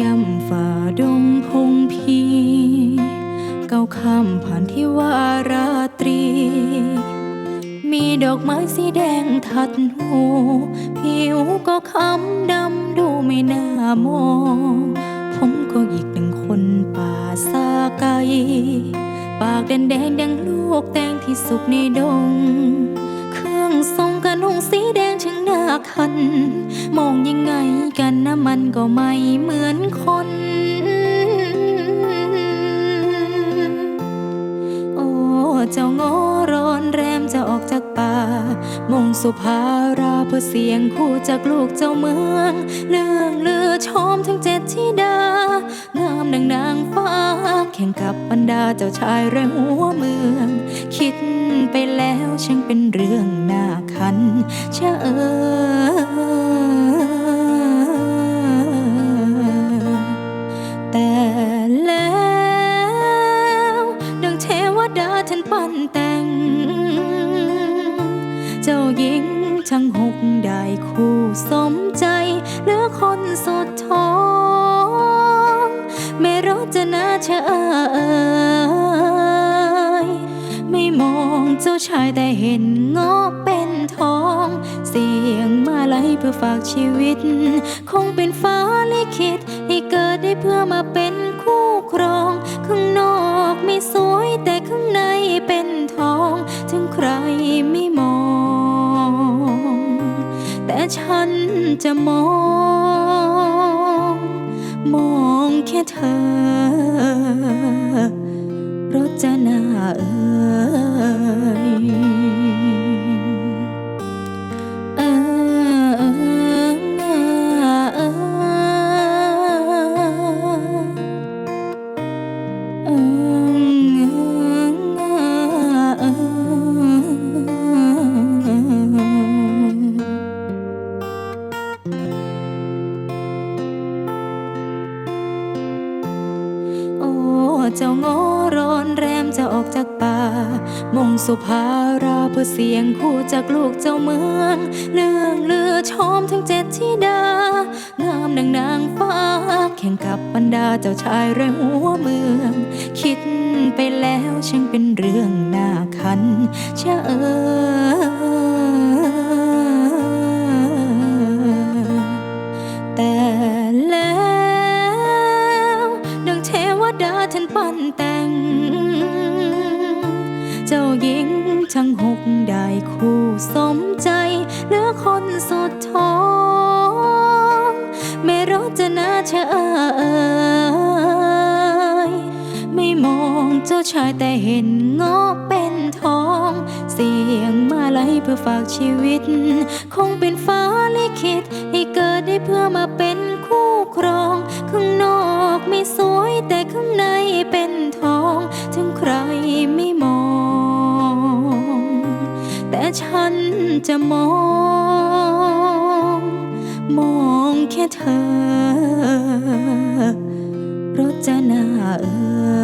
ย่ำฝ่าดงพงพีเก้าคำผ่านที่วาราตรี มีดอกไม้สีแดงทัดหูผิวก็คำดำดูไม่น่ามองผมก็อีกหนึ่งคนป่าซาไกปากแดงแดงดังลูกแตงที่สุกในดง เครื่องทรงกระนุงสีแดงช่างน่าคัน มองยังไง กันนะมันก็ไม่เหมือนคน โอ้เจ้าง้อร้อนแรมจะออกจากป่า มงสุภาราเพื่อเสียงคู่จากลูกเจ้าเมืองเรื่องเลือชมทั้งเจ็ดธิดา งามดังนางฟ้า แข่งกับบรรดาเจ้าชายแรงหัวเมือง คิดไปแล้วช่างเป็นเรื่องน่าคันเชะเออ แต่แล้วดังเทวดาท่านปั้นแต่ง เจ้าหญิงทั้งหกได้คู่สมใจเหลือคนสดท้องไม่รจนาเชะเอยไม่มองเจ้าชายแต่เห็นงอเป็นทองเสียง มาไลเพื่อฝากชีวิต คงเป็นฟ้าลิขิตให้เกิดได้เพื่อมาเป็นคู่ครอง ข้างนอกไม่สวยแต่ข้างในเป็นทอง ถึงใครไม่มอง แต่ฉันจะมอง มองแค่เธอรจนาเอ่ย เจ้าง้อร้อนแรมจะออกจากป่ามงสุภาราเพื่อเสียงคู่จากลูกเจ้าเมือง เรื่องเลือชมทั้งเจ็ดธิดา งามดังนางฟ้า แข่งกับบรรดาเจ้าชายแรงหัวเมือง คิดไปแล้วช่างเป็นเรื่องน่าคันเชะเออ แต่ง เจ้าหญิงทั้งหกได้คู่สมใจเหลือคนสุดท้องไม่รจะน่าเชะเอยไม่มองเจ้าชายแต่เห็นงอเป็นทอง เสียงมาไลยเพื่อฝากชีวิต คงเป็นฟ้า จะมอง มองแค่เธอรจนาเอ่ย